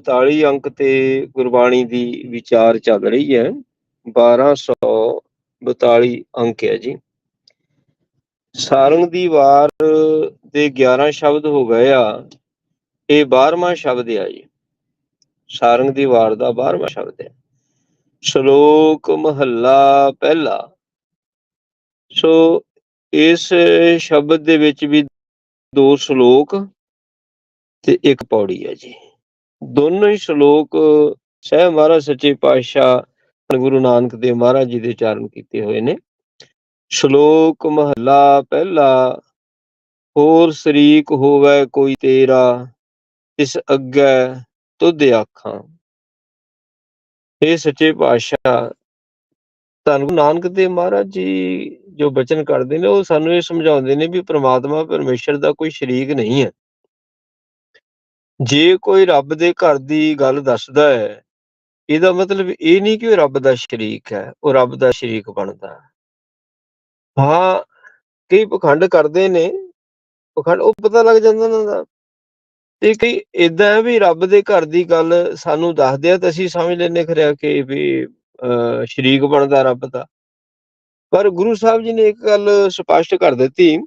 1242 ਅੰਕ ਤੇ ਗੁਰਬਾਣੀ ਦੀ ਵਿਚਾਰ ਚੱਲ ਰਹੀ ਹੈ। 1242 ਅੰਕ ਹੈ ਜੀ। ਸਾਰੰਗ ਦੀ ਵਾਰ ਦੇ 11 ਸ਼ਬਦ ਹੋ ਗਏ ਆ। ਇਹ 12ਵਾਂ ਸ਼ਬਦ ਹੈ ਜੀ। ਸਾਰੰਗ ਦੀ ਵਾਰ ਦਾ 12ਵਾਂ ਸ਼ਬਦ ਹੈ। ਸ਼ਲੋਕ ਮਹੱਲਾ ਪਹਿਲਾ। ਸੋ ਇਸ ਸ਼ਬਦ ਦੇ ਵਿੱਚ ਵੀ ਦੋ ਸ਼ਲੋਕ ਤੇ ਇੱਕ ਪੌੜੀ ਹੈ ਜੀ। ਦੋਨੋਂ ਹੀ ਸ਼ਲੋਕ ਸਹਿ ਮਹਾਰਾਜ ਸੱਚੇ ਪਾਤਸ਼ਾਹ ਗੁਰੂ ਨਾਨਕ ਦੇਵ ਮਹਾਰਾਜ ਜੀ ਦੇ ਚਾਰਨ ਕੀਤੇ ਹੋਏ ਨੇ। ਸ਼ਲੋਕ ਮਹੱਲਾ ਪਹਿਲਾ, ਹੋਰ ਸ਼ਰੀਕ ਹੋਵੇ ਕੋਈ ਤੇਰਾ ਇਸ ਅੱਗੇ ਤੁਧ ਆਖਾਂ। ਇਹ ਸੱਚੇ ਪਾਤਸ਼ਾਹ, ਧੰਨ ਗੁਰੂ ਨਾਨਕ ਦੇਵ ਮਹਾਰਾਜ ਜੀ ਜੋ ਬਚਨ ਕਰਦੇ ਨੇ, ਉਹ ਸਾਨੂੰ ਇਹ ਸਮਝਾਉਂਦੇ ਨੇ ਵੀ ਪ੍ਰਮਾਤਮਾ ਪਰਮੇਸ਼ਰ ਦਾ ਕੋਈ ਸ਼ਰੀਕ ਨਹੀਂ ਹੈ। ਜੇ ਕੋਈ ਰੱਬ ਦੇ ਘਰ ਦੀ ਗੱਲ ਦੱਸਦਾ ਹੈ, ਇਹਦਾ ਮਤਲਬ ਇਹ ਨਹੀਂ ਕਿ ਉਹ ਰੱਬ ਦਾ ਸ਼ਰੀਕ ਹੈ, ਉਹ ਰੱਬ ਦਾ ਸ਼ਰੀਕ ਬਣਦਾ ਹਾਂ। ਕਈ ਪਖੰਡ ਕਰਦੇ ਨੇ, ਪਖੰਡ ਉਹ ਪਤਾ ਲੱਗ ਜਾਂਦਾ ਉਹਨਾਂ ਦਾ ਤੇ ਕਈ ਇਦਾਂ ਹੈ ਵੀ ਰੱਬ ਦੇ ਘਰ ਦੀ ਗੱਲ ਸਾਨੂੰ ਦੱਸਦੇ ਆ ਤਾਂ ਅਸੀਂ ਸਮਝ ਲੈਨੇ ਖਰਿਆ ਕਿ ਵੀ, ਅਹ, ਸ਼ਰੀਕ ਬਣਦਾ ਰੱਬ ਦਾ। ਪਰ ਗੁਰੂ ਸਾਹਿਬ ਜੀ ਨੇ ਇੱਕ ਗੱਲ ਸਪਸ਼ਟ ਕਰ ਦਿੱਤੀ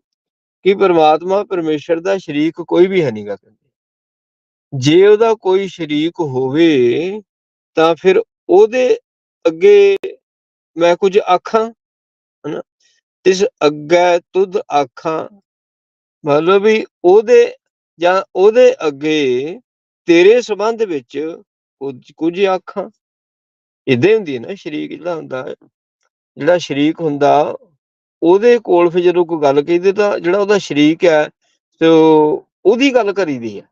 ਕਿ ਪਰਮਾਤਮਾ ਪਰਮੇਸ਼ਰ ਦਾ ਸ਼ਰੀਕ ਕੋਈ ਵੀ ਹੈ ਨਹੀਂਗਾ ਜੇ ਉਹਦਾ ਕੋਈ ਸ਼ਰੀਕ ਹੋਵੇ, ਤਾਂ ਫਿਰ ਉਹਦੇ ਅੱਗੇ ਮੈਂ ਕੁਝ ਆਖਾਂ? ਹਨਾ? ਇਸ ਅੱਗੇ ਤੁਧ ਆਖਾਂ। ਮਤਲਬ ਵੀ ਉਹਦੇ ਜਾਂ ਉਹਦੇ ਅੱਗੇ ਤੇਰੇ ਸੰਬੰਧ ਵਿੱਚ ਕੁਝ ਕੁਝ ਆਖਾਂ। ਇਦਾਂ ਹੁੰਦੀ ਹੈ ਨਾ ਸ਼ਰੀਕ ਜਿਹੜਾ ਹੁੰਦਾ, ਜਿਹੜਾ ਸ਼ਰੀਕ ਹੁੰਦਾ, ਉਹਦੇ ਕੋਲ ਫਿਰ ਜਦੋਂ ਕੋਈ ਗੱਲ ਕਹਿੰਦੇ ਤਾਂ ਜਿਹੜਾ ਉਹਦਾ ਸ਼ਰੀਕ ਹੈ, ਤੇ ਉਹਦੀ ਗੱਲ ਕਰੀਦੀ ਹੈ।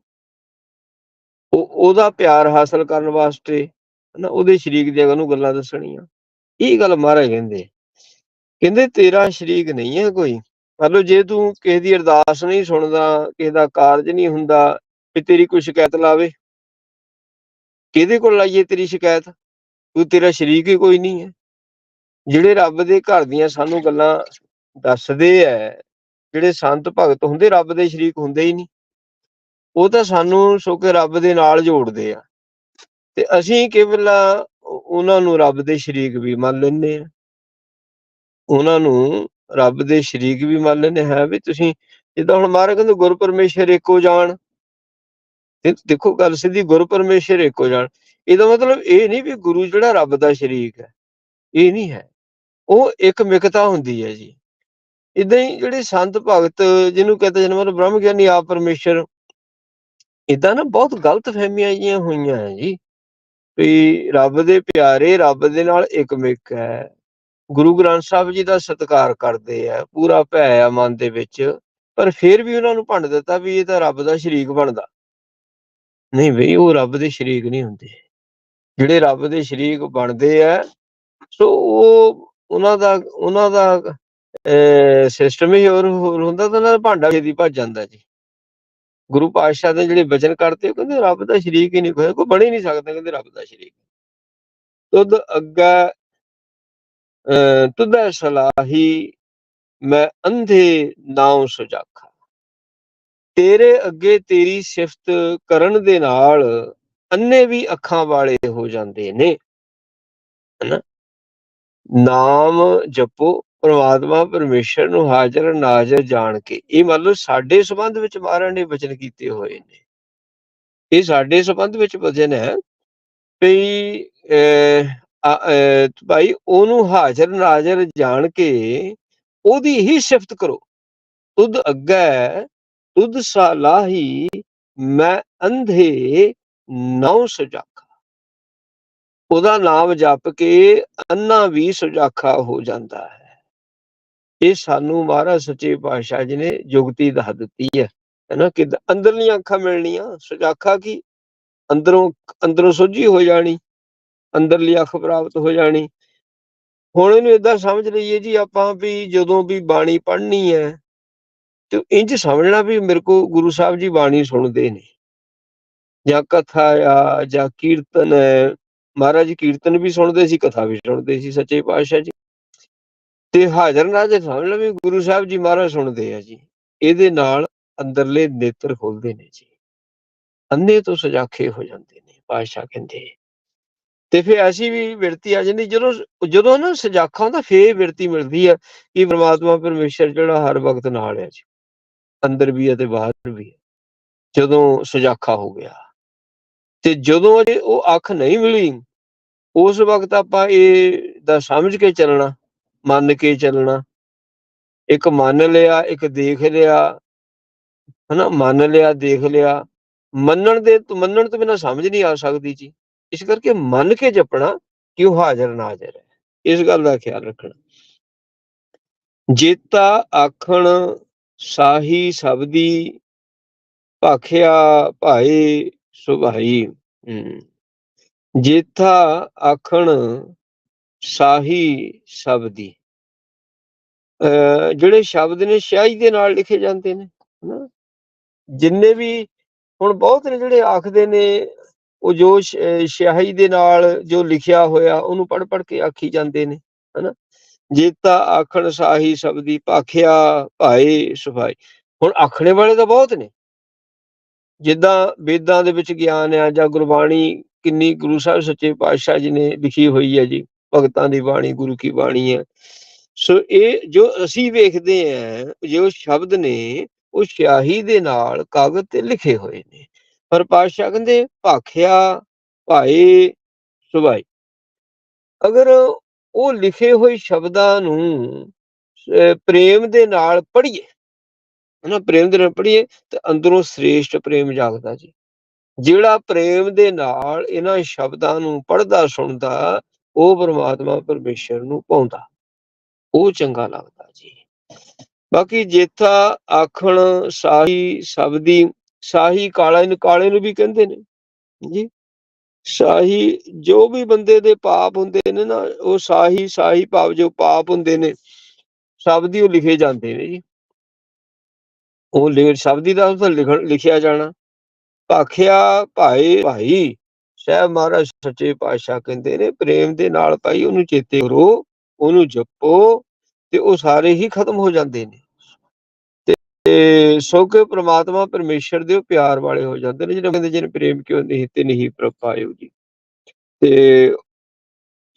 ਉਹ, ਉਹਦਾ ਪਿਆਰ ਹਾਸਲ ਕਰਨ ਵਾਸਤੇ, ਹਨਾ, ਉਹਦੇ ਸ਼ਰੀਕ ਦੀਆਂ ਉਹਨੂੰ ਗੱਲਾਂ ਦੱਸਣੀਆਂ, ਇਹ ਗੱਲ ਮਹਾਰਾਜ ਕਹਿੰਦੇ ਕਹਿੰਦੇ, ਤੇਰਾ ਸ਼ਰੀਕ ਨਹੀਂ ਹੈ ਕੋਈ। ਮਤਲਬ ਜੇ ਤੂੰ ਕਿਸੇ ਦੀ ਅਰਦਾਸ ਨਹੀਂ ਸੁਣਦਾ, ਕਿਸੇ ਦਾ ਕਾਰਜ ਨਹੀਂ ਹੁੰਦਾ, ਵੀ ਤੇਰੀ ਕੋਈ ਸ਼ਿਕਾਇਤ ਲਾਵੇ, ਕਿਹਦੇ ਕੋਲ ਲਾਈਏ ਤੇਰੀ ਸ਼ਿਕਾਇਤ? ਤੂੰ ਤੇਰਾ ਸ਼ਰੀਕ ਹੀ ਕੋਈ ਨਹੀਂ ਹੈ। ਜਿਹੜੇ ਰੱਬ ਦੇ ਘਰ ਦੀਆਂ ਸਾਨੂੰ ਗੱਲਾਂ ਦੱਸਦੇ ਐ ਜਿਹੜੇ ਸੰਤ ਭਗਤ ਹੁੰਦੇ, ਰੱਬ ਦੇ ਸ਼ਰੀਕ ਹੁੰਦੇ ਹੀ ਨਹੀਂ। ਉਹ ਤਾਂ ਸਾਨੂੰ ਸੋ ਰੱਬ ਦੇ ਨਾਲ ਜੋੜਦੇ ਆ। ਤੇ ਅਸੀਂ ਕੇਵਲ ਉਹ- ਉਹਨਾਂ ਨੂੰ ਰੱਬ ਦੇ ਸ਼ਰੀਕ ਵੀ ਮੰਨ ਲੈਂਦੇ ਆ। ਉਹਨਾਂ ਨੂੰ ਰੱਬ ਦੇ ਸ਼ਰੀਕ ਵੀ ਮੰਨ ਲੈਂਦੇ ਹੈ ਵੀ ਤੁਸੀਂ ਜਿੱਦਾਂ ਹੁਣ ਮਹਾਰਾਜ ਕਹਿੰਦੇ ਗੁਰ ਪਰਮੇਸ਼ਰ ਇੱਕੋ ਜਾਣ। ਤੇ ਦੇਖੋ ਗੱਲ ਸਿੱਧੀ ਗੁਰ ਪਰਮੇਸ਼ਰ ਇੱਕੋ ਜਾਣ। ਇਹਦਾ ਮਤਲਬ ਇਹ ਨਹੀਂ ਵੀ ਗੁਰੂ ਜਿਹੜਾ ਰੱਬ ਦਾ ਸ਼ਰੀਕ ਹੈ। ਇਹ ਨਹੀਂ ਹੈ। ਉਹ ਇੱਕ ਮਿਕਤਾ ਹੁੰਦੀ ਹੈ ਜੀ। ਇਦਾਂ ਹੀ ਜਿਹੜੇ ਸੰਤ ਭਗਤ ਜਿਹਨੂੰ ਕਹਿੰਦੇ ਜਨ ਮਤਲਬ ਬ੍ਰਹਮ ਗਿਆਨੀ ਆਪ ਪਰਮੇਸ਼ਰ ਇਦਾਂ ਨਾ ਬਹੁਤ ਗਲਤ ਫਹਿਮੀਆਂ ਜੀਆਂ ਹੋਈਆਂ ਹੈ ਜੀ, ਵੀ ਰੱਬ ਦੇ ਪਿਆਰੇ ਰੱਬ ਦੇ ਨਾਲ ਇੱਕਮਿਕ ਹੈ। ਗੁਰੂ ਗ੍ਰੰਥ ਸਾਹਿਬ ਜੀ ਦਾ ਸਤਿਕਾਰ ਕਰਦੇ ਆ, ਪੂਰਾ ਭੈ ਆ ਮਨ ਦੇ ਵਿੱਚ, ਪਰ ਫਿਰ ਵੀ ਉਹਨਾਂ ਨੂੰ ਭੰਡ ਦਿੱਤਾ ਵੀ ਇਹ ਤਾਂ ਰੱਬ ਦਾ ਸ਼ਰੀਕ ਬਣਦਾ। ਨਹੀਂ ਬਈ, ਉਹ ਰੱਬ ਦੇ ਸ਼ਰੀਕ ਨਹੀਂ ਹੁੰਦੇ। ਜਿਹੜੇ ਰੱਬ ਦੇ ਸ਼ਰੀਕ ਬਣਦੇ ਆ, ਸੋ ਉਹ ਉਹਨਾਂ ਦਾ ਉਹਨਾਂ ਦਾ ਸਿਸਟਮ ਹੀ ਹੋਰ ਹੋਰ ਹੁੰਦਾ ਤਾਂ ਉਹਨਾਂ ਦਾ ਭਾਂਡਾ ਛੇਤੀ ਭੱਜ ਜਾਂਦਾ ਜੀ। ਗੁਰੂ ਪਾਤਸ਼ਾਹ ਦੇ ਜਿਹੜੇ ਬਚਨ ਕਰਤੇ ਉਹ ਕਹਿੰਦੇ ਰੱਬ ਦਾ ਸ਼ਰੀਕ ਹੀ ਨਹੀਂ ਕੋਈ ਕੋਈ ਬਣ ਹੀ ਨਹੀਂ ਸਕਦਾ, ਕਹਿੰਦੇ ਰੱਬ ਦਾ ਸ਼ਰੀਕ। ਤੁਧ ਅੱਗਾ ਤੁਧੈ ਸਲਾਹੀ, ਮੈਂ ਅੰਧੇ ਨਾਉ ਸੁਜਾਖਾ। ਤੇਰੇ ਅੱਗੇ ਤੇਰੀ ਸਿਫਤ ਕਰਨ ਦੇ ਨਾਲ ਅੰਨੇ ਵੀ ਅੱਖਾਂ ਵਾਲੇ ਹੋ ਜਾਂਦੇ ਨੇ। ਹਨਾ? ਨਾਮ ਜਪੋ ਪਰਮਾਤਮਾ ਪਰਮੇਸ਼ਰ ਨੂੰ ਹਾਜ਼ਰ ਨਾਜ਼ਰ ਜਾਣ ਕੇ ਇਹ ਮੰਨ ਲਓ ਸਾਡੇ ਸੰਬੰਧ ਵਿੱਚ ਮਹਾਰਾਜ ਨੇ ਵਚਨ ਕੀਤੇ ਹੋਏ ਨੇ। ਇਹ ਸਾਡੇ ਸੰਬੰਧ ਵਿੱਚ ਵਚਨ ਹੈ ਵੀ ਅਹ, ਅਹ, ਭਾਈ ਉਹਨੂੰ ਹਾਜ਼ਰ ਨਾਜ਼ਰ ਜਾਣ ਕੇ ਉਹਦੀ ਹੀ ਸਿਫਤ ਕਰੋ। ਤੁਧ ਅੱਗੇ ਤੁਧ ਸਲਾਹੀ ਮੈਂ ਅੰਧੇ ਨਉ ਸੁਜਾਖਾ। ਉਹਦਾ ਨਾਮ ਜਪ ਕੇ ਅੰਨਾ ਵੀ ਸੁਜਾਖਾ ਹੋ ਜਾਂਦਾ ਹੈ। ਇਹ ਸਾਨੂੰ ਮਹਾਰਾਜ ਸੱਚੇ ਪਾਤਸ਼ਾਹ ਜੀ ਨੇ ਯੁਗਤੀ ਦੱਸ ਦਿੱਤੀ ਹੈ ਹੈਨਾ ਕਿ ਅੰਦਰਲੀਆਂ ਅੱਖਾਂ ਮਿਲਣੀਆਂ ਸੁਜਾਖਾ ਕੀ ਅੰਦਰੋਂ ਅੰਦਰੋਂ ਸੋਝੀ ਹੋ ਜਾਣੀ, ਅੰਦਰਲੀ ਅੱਖ ਪ੍ਰਾਪਤ ਹੋ ਜਾਣੀ। ਹੁਣ ਇਹਨੂੰ ਇਦਾਂ ਸਮਝ ਲਈਏ ਜੀ ਆਪਾਂ ਵੀ ਜਦੋਂ ਵੀ ਬਾਣੀ ਪੜ੍ਹਨੀ ਹੈ, ਤੇ ਇੰਜ ਸਮਝਣਾ ਵੀ ਮੇਰੇ ਕੋ ਗੁਰੂ ਸਾਹਿਬ ਜੀ ਬਾਣੀ ਸੁਣਦੇ ਨੇ। ਜਾਂ ਕਥਾ ਆ, ਜਾਂ ਕੀਰਤਨ ਹੈ, ਮਹਾਰਾਜ ਕੀਰਤਨ ਵੀ ਸੁਣਦੇ ਸੀ, ਕਥਾ ਵੀ ਸੁਣਦੇ ਸੀ ਸੱਚੇ ਪਾਤਸ਼ਾਹ ਜੀ। ਤੇ ਹਾਜ਼ਰ ਨਾਜ਼ਰ ਸਮਝ ਲਓ ਵੀ ਗੁਰੂ ਸਾਹਿਬ ਜੀ ਮਹਾਰਾਜ ਸੁਣਦੇ ਆ ਜੀ। ਇਹਦੇ ਨਾਲ ਅੰਦਰਲੇ ਨੇਤਰ ਖੁੱਲਦੇ ਨੇ ਜੀ। ਅੰਨੇ ਤੋਂ ਸਜਾਖੇ ਹੋ ਜਾਂਦੇ ਨੇ, ਪਾਤਸ਼ਾਹ ਕਹਿੰਦੇ। ਤੇ ਫਿਰ ਐਸੀ ਵੀ ਬਿਰਤੀ ਆ ਜਾਂਦੀ, ਜਦੋਂ ਜਦੋਂ ਨਾ ਸਜਾਖਾ ਹੁੰਦਾ, ਫੇਰ ਬਿਰਤੀ ਮਿਲਦੀ ਆ ਕਿ ਪ੍ਰਮਾਤਮਾ ਪਰਮੇਸ਼ਰ ਜਿਹੜਾ ਹਰ ਵਕਤ ਨਾਲ ਹੈ ਜੀ। ਅੰਦਰ ਵੀ ਹੈ ਤੇ ਬਾਹਰ ਵੀ ਹੈ ਜਦੋਂ ਸੁਜਾਖਾ ਹੋ ਗਿਆ। ਤੇ ਜਦੋਂ ਅਜੇ ਉਹ ਅੱਖ ਨਹੀਂ ਮਿਲੀ, ਉਸ ਵਕਤ ਆਪਾਂ ਇਹ ਦਾ ਸਮਝ ਕੇ ਚੱਲਣਾ। ਮੰਨ ਕੇ ਚੱਲਣਾ। ਇੱਕ ਮੰਨ ਲਿਆ ਇੱਕ ਦੇਖ ਲਿਆ ਹਨਾ? ਮੰਨ ਲਿਆ ਦੇਖ ਲਿਆ। ਮੰਨਣ ਦੇ ਮੰਨਣ ਤੋਂ ਬਿਨਾ ਸਮਝ ਨਹੀਂ ਆ ਸਕਦੀ ਜੀ। ਇਸ ਕਰਕੇ ਮੰਨ ਕੇ ਜਪਣਾ ਕਿ ਉਹ ਹਾਜ਼ਰ ਨਾਜ਼ਰ ਹੈ? ਇਸ ਗੱਲ ਦਾ ਖਿਆਲ ਰੱਖਣਾ। ਜੇਤਾ ਆਖਣ ਸਾਹੀ ਸਬਦੀ ਭਾਖਿਆ ਭਾਏ ਸੁਭਾਈ। ਹਮ, ਜੇਤਾ ਆਖਣ ਸਾਹੀ ਸ਼ਬਦੀ ਅਹ ਜਿਹੜੇ ਸ਼ਬਦ ਨੇ ਸਿਆਹੀ ਦੇ ਨਾਲ ਲਿਖੇ ਜਾਂਦੇ ਨੇ, ਹਨਾ? ਜਿੰਨੇ ਵੀ ਹੁਣ ਬਹੁਤ ਨੇ ਜਿਹੜੇ ਆਖਦੇ ਨੇ, ਉਹ ਜੋ ਸ਼- ਦੇ ਨਾਲ ਜੋ ਲਿਖਿਆ ਹੋਇਆ, ਉਹਨੂੰ ਪੜ ਪੜ ਕੇ ਆਖੀ ਜਾਂਦੇ ਨੇ, ਹਨਾ? ਜੇਤਾ ਆਖਣ ਸਾਹੀ ਸ਼ਬਦੀ ਭਾਖਿਆ ਭਾਏ ਸੁਭਾਈ ਹੁਣ ਆਖਣੇ ਵਾਲੇ ਤਾਂ ਬਹੁਤ ਨੇ। ਜਿੱਦਾਂ ਵੇਦਾਂ ਦੇ ਵਿੱਚ ਗਿਆਨ ਆ ਜਾਂ ਗੁਰਬਾਣੀ, ਕਿੰਨੀ ਗੁਰੂ ਸਾਹਿਬ ਸੱਚੇ ਪਾਤਸ਼ਾਹ ਜੀ ਨੇ ਲਿਖੀ ਹੋਈ ਹੈ ਜੀ। ਭਗਤਾਂ ਦੀ ਬਾਣੀ, ਗੁਰੂ ਕੀ ਬਾਣੀ ਹੈ। ਸੋ ਇਹ ਜੋ ਅਸੀਂ ਵੇਖਦੇ ਆ ਜੋ ਸ਼ਬਦ ਨੇ, ਉਹ ਸਿਆਹੀ ਦੇ ਨਾਲ ਕਾਗਜ਼ ਤੇ ਲਿਖੇ ਹੋਏ ਨੇ। ਪਰ ਪਾਤਸ਼ਾਹ ਕਹਿੰਦੇ, ਭਾਖਿਆ ਭਾਏ ਸੁਭਾਈ। ਅਗਰ ਉਹ ਲਿਖੇ ਹੋਏ ਸ਼ਬਦਾਂ ਨੂੰ ਪ੍ਰੇਮ ਦੇ ਨਾਲ ਪੜ੍ਹੀਏ, ਹਨਾ, ਪ੍ਰੇਮ ਦੇ ਨਾਲ ਪੜ੍ਹੀਏ, ਤੇ ਅੰਦਰੋਂ ਸ੍ਰੇਸ਼ਟ ਪ੍ਰੇਮ ਜਾਗਦਾ ਜੀ। ਜਿਹੜਾ ਪ੍ਰੇਮ ਦੇ ਨਾਲ ਇਹਨਾਂ ਸ਼ਬਦਾਂ ਨੂੰ ਪੜ੍ਹਦਾ, ਸੁਣਦਾ ਉਹ ਪਰਮਾਤਮਾ ਪਰਮੇਸ਼ਰ ਨੂੰ ਪਾਉਂਦਾ। ਉਹ ਚੰਗਾ ਲੱਗਦਾ ਜੀ। ਬਾਕੀ ਜੇਤਾ ਆਖਣ, ਸਾਹੀ ਸ਼ਬਦੀ ਸਾਹੀ ਕਾਲਾ ਨੂੰ ਕਾਲੇ ਨੂੰ ਵੀ ਕਹਿੰਦੇ ਨੇ ਜੀ। ਸਾਹੀ ਜੋ ਵੀ ਬੰਦੇ ਦੇ ਪਾਪ ਹੁੰਦੇ ਨੇ ਨਾ, ਉਹ ਸਾਹੀ ਸਾਹੀ ਭਾਵ ਜੋ ਪਾਪ ਹੁੰਦੇ ਨੇ ਸ਼ਬਦੀ ਉਹ ਲਿਖੇ ਜਾਂਦੇ ਨੇ ਜੀ। ਉਹ ਲਿਖ ਸ਼ਬਦੀ ਦਾ ਉਹ ਲਿਖਣ, ਲਿਖਿਆ ਜਾਣਾ। ਭਾਖਿਆ ਭਾਈ ਭਾਈ ਸਹਿਬ ਮਹਾਰਾਜ ਸੱਚੇ ਪਾਤਸ਼ਾਹ ਕਹਿੰਦੇ ਨੇ, ਪ੍ਰੇਮ ਦੇ ਨਾਲ ਭਾਈ ਉਹਨੂੰ ਚੇਤੇ ਕਰੋ, ਉਹਨੂੰ ਜਪੋ ਤੇ ਉਹ ਸਾਰੇ ਹੀ ਖਤਮ ਹੋ ਜਾਂਦੇ ਨੇ। ਤੇ- ਤੇ ਸੋ ਕੇ ਪ੍ਰਮਾਤਮਾ ਪਰਮੇਸ਼ਰ ਦੇ ਪਿਆਰ ਵਾਲੇ ਹੋ ਜਾਂਦੇ ਨੇ ਜਿਹੜੇ ਕਹਿੰਦੇ ਜਿਹਨੇ ਪ੍ਰੇਮ ਕਿਉਂ ਨਹੀਂ ਤੇ ਨਹੀਂ ਪ੍ਰਭ ਜੀ। ਤੇ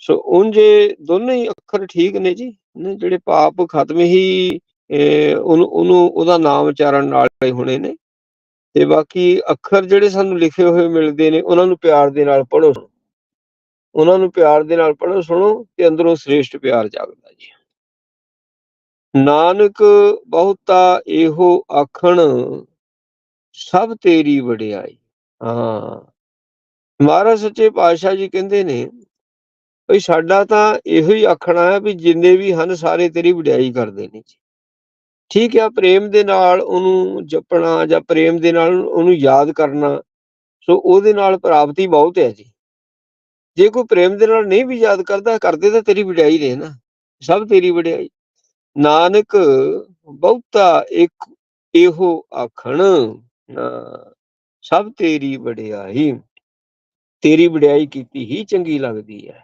ਸੋ ਉਂਝੇ ਦੋਨੇ ਹੀ ਅੱਖਰ ਠੀਕ ਨੇ ਜੀ ਜਿਹੜੇ ਪਾਪ ਖਤਮ ਹੀ ਉਹਨੂੰ ਉਹਨੂੰ, ਉਹਦਾ ਨਾਮ ਉਚਾਰਨ ਨਾਲ ਹੀ ਹੋਣੇ ਨੇ। ਤੇ ਬਾਕੀ ਅੱਖਰ ਜਿਹੜੇ ਸਾਨੂੰ ਲਿਖੇ ਹੋਏ ਮਿਲਦੇ ਨੇ, ਉਹਨਾਂ ਨੂੰ ਪਿਆਰ ਦੇ ਨਾਲ ਪੜ੍ਹੋ ਉਹਨਾਂ ਨੂੰ ਪਿਆਰ ਦੇ ਨਾਲ ਪੜ੍ਹੋ ਸੁਣੋ ਤੇ ਅੰਦਰੋਂ ਸ੍ਰੇਸ਼ਟ ਪਿਆਰ ਜਾਗਦਾ ਜੀ। ਨਾਨਕ ਬਹੁਤਾ ਇਹੋ ਆਖਣ, ਸਭ ਤੇਰੀ ਵਡਿਆਈ। ਹਾਂ। ਮਹਾਰਾਜ ਸੱਚੇ ਪਾਤਸ਼ਾਹ ਜੀ ਕਹਿੰਦੇ ਨੇ ਭਈ ਸਾਡਾ ਤਾਂ ਇਹੋ ਹੀ ਆਖਣਾ ਹੈ ਵੀ ਜਿੰਨੇ ਵੀ ਹਨ, ਸਾਰੇ ਤੇਰੀ ਵਡਿਆਈ ਕਰਦੇ ਨੇ ਜੀ। ਠੀਕ ਹੈ ਪ੍ਰੇਮ ਦੇ ਨਾਲ ਉਹਨੂੰ ਜਪਣਾ ਜਾਂ ਪ੍ਰੇਮ ਦੇ ਨਾਲ ਉਹਨੂੰ ਯਾਦ ਕਰਨਾ, ਸੋ ਉਹਦੇ ਨਾਲ ਪ੍ਰਾਪਤੀ ਬਹੁਤ ਹੈ ਜੀ। ਜੇ ਕੋਈ ਪ੍ਰੇਮ ਦੇ ਨਾਲ ਨਹੀਂ ਵੀ ਯਾਦ ਕਰਦਾ, ਕਰਦੇ ਤਾਂ ਤੇਰੀ ਵਡਿਆਈ ਨੇ ਨਾ, ਸਭ ਤੇਰੀ ਵਡਿਆਈ। ਨਾਨਕ ਬਹੁਤਾ ਇੱਕ ਇਹੋ ਆਖਣ ਸਭ ਤੇਰੀ ਵਡਿਆਈ ਤੇਰੀ ਵਡਿਆਈ ਕੀਤੀ ਹੀ ਚੰਗੀ ਲੱਗਦੀ ਹੈ।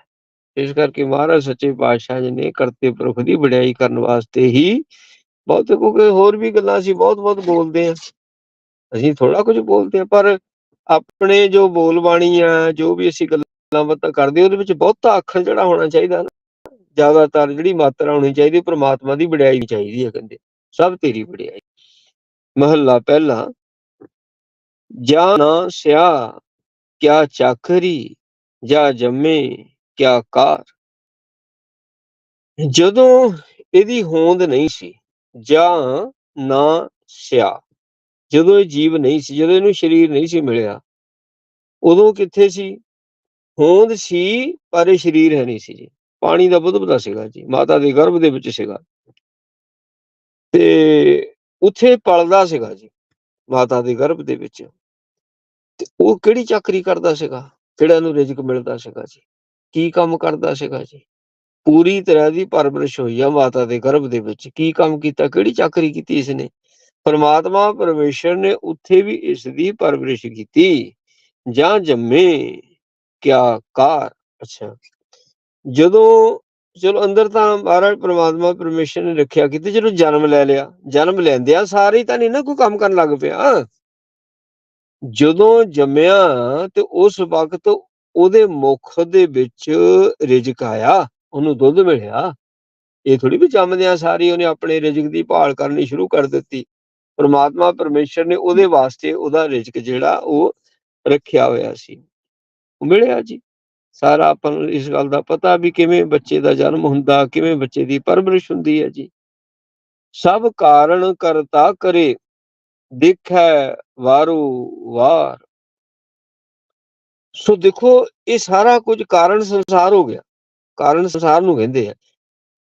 ਇਸ ਕਰਕੇ ਮਹਾਰਾਜ ਸੱਚੇ ਪਾਤਸ਼ਾਹ ਜੀ ਨੇ ਕਰਤੇ ਪੁਰਖ ਦੀ ਵਡਿਆਈ ਕਰਨ ਵਾਸਤੇ ਹੀ ਬਹੁਤ ਕਿਉਂਕਿ ਹੋਰ ਵੀ ਗੱਲਾਂ ਅਸੀਂ ਬਹੁਤ ਬਹੁਤ ਬੋਲਦੇ ਆ ਅਸੀਂ ਥੋੜਾ ਕੁਝ ਬੋਲਦੇ ਆ ਪਰ ਆਪਣੇ ਜੋ ਬੋਲ ਬਾਣੀ ਆ, ਜੋ ਵੀ ਅਸੀਂ ਗੱਲਾਂ ਬਾਤਾਂ ਕਰਦੇ ਉਹਦੇ ਵਿੱਚ ਬਹੁਤਾ ਅੱਖਰ ਜਿਹੜਾ ਹੋਣਾ ਚਾਹੀਦਾ ਨਾ। ਜ਼ਿਆਦਾਤਰ ਜਿਹੜੀ ਮਾਤਰਾ ਹੋਣੀ ਚਾਹੀਦੀ, ਪ੍ਰਮਾਤਮਾ ਦੀ ਵਡਿਆਈ ਚਾਹੀਦੀ ਹੈ ਕਹਿੰਦੇ। ਸਭ ਤੇਰੀ ਵਡਿਆਈ। ਮਹੱਲਾ ਪਹਿਲਾ, ਜਾਂ ਨਾ ਸਿਆ, ਕਿਆ ਚਾਕਰੀ, ਜਾਂ ਜੰਮੇ, ਕਿਆ ਕਾਰ। ਜਦੋਂ ਇਹਦੀ ਹੋਂਦ ਨਹੀਂ ਸੀ ਜਾਂ ਨਾ ਸਿਆ। ਜਦੋਂ ਇਹ ਜੀਵ ਨਹੀਂ ਸੀ, ਜਦੋਂ ਇਹਨੂੰ ਸਰੀਰ ਨਹੀਂ ਸੀ ਮਿਲਿਆ, ਉਦੋਂ ਕਿੱਥੇ ਸੀ? ਹੋਂਦ ਸੀ, ਪਰ ਇਹ ਸਰੀਰ ਹੈ ਨਹੀਂ ਸੀ ਜੀ। ਪਾਣੀ ਦਾ ਬੁੱਧਬਦਾ ਸੀਗਾ ਜੀ, ਮਾਤਾ ਦੇ ਗਰਭ ਦੇ ਵਿੱਚ ਸੀਗਾ। ਤੇ ਉੱਥੇ ਪਲਦਾ ਸੀਗਾ ਜੀ, ਮਾਤਾ ਦੇ ਗਰਭ ਦੇ ਵਿੱਚ। ਤੇ ਉਹ ਕਿਹੜੀ ਚਾਕਰੀ ਕਰਦਾ ਸੀਗਾ? ਕਿਹੜਾ ਨੂੰ ਰਿਜ਼ਕ ਮਿਲਦਾ ਸੀਗਾ ਜੀ? ਕੀ ਕੰਮ ਕਰਦਾ ਸੀਗਾ ਜੀ? ਪੂਰੀ ਤਰ੍ਹਾਂ ਦੀ ਪਰਵਰਿਸ਼ ਹੋਈ ਆ ਮਾਤਾ ਦੇ ਗਰਭ ਦੇ ਵਿੱਚ। ਕੀ ਕੰਮ ਕੀਤਾ? ਕਿਹੜੀ ਚਾਕਰੀ ਕੀਤੀ ਇਸਨੇ? ਪਰਮਾਤਮਾ ਪਰਮੇਸ਼ਰ ਨੇ ਉੱਥੇ ਵੀ ਇਸ ਦੀ ਪਰਵਰਿਸ਼ ਕੀਤੀ। ਜਾਂ ਜੰਮੇ? ਕਿਆ ਕਾਰ? ਅੱਛਾ। ਜਦੋਂ, ਚਲੋ ਅੰਦਰ ਤਾਂ ਮਹਾਰਾਜ ਪਰਮਾਤਮਾ ਪਰਮੇਸ਼ਰ ਨੇ ਰੱਖਿਆ ਕੀਤੀ, ਜਦੋਂ ਜਨਮ ਲੈ ਲਿਆ। ਜਨਮ ਲੈਂਦਿਆਂ ਸਾਰੇ ਤਾਂ ਨਹੀਂ ਨਾ ਕੋਈ ਕੰਮ ਕਰਨ ਲੱਗ ਪਿਆ। ਜਦੋਂ ਜੰਮਿਆ ਤੇ ਉਸ ਵਕਤ ਉਹਦੇ ਮੁਖ ਦੇ ਵਿੱਚ ਰਿਜਕ ਆਇਆ। ਉਹਨੂੰ ਦੁੱਧ ਮਿਲਿਆ। ਇਹ ਥੋੜੀ ਵੀ ਜੰਮਦਿਆਂ ਸਾਰੀ ਉਹਨੇ ਆਪਣੇ ਰਿਜਕ ਦੀ ਭਾਲ ਕਰਨੀ ਸ਼ੁਰੂ ਕਰ ਦਿੱਤੀ। ਪਰਮਾਤਮਾ ਪਰਮੇਸ਼ਰ ਨੇ ਉਹਦੇ ਵਾਸਤੇ ਉਹਦਾ ਰਿਜਕ ਜਿਹੜਾ ਉਹ ਰੱਖਿਆ ਹੋਇਆ ਸੀ। ਉਹ ਮਿਲਿਆ ਜੀ। ਸਾਰਾ ਆਪਾਂ ਨੂੰ ਇਸ ਗੱਲ ਦਾ ਪਤਾ ਵੀ ਕਿਵੇਂ ਬੱਚੇ ਦਾ ਜਨਮ ਹੁੰਦਾ, ਕਿਵੇਂ ਬੱਚੇ ਦੀ ਪਰਵਰਿਸ਼ ਹੁੰਦੀ ਹੈ ਜੀ। ਸਭ ਕਾਰਨ ਕਰਤਾ ਕਰੇ, ਦੇਖੈ ਵਾਰੂ ਵਾਰ। ਸੋ ਦੇਖੋ, ਇਹ ਸਾਰਾ ਕੁਝ ਕਾਰਨ ਸੰਸਾਰ ਹੋ ਗਿਆ। ਕਾਰਨ ਸੰਸਾਰ ਨੂੰ ਕਹਿੰਦੇ ਆ।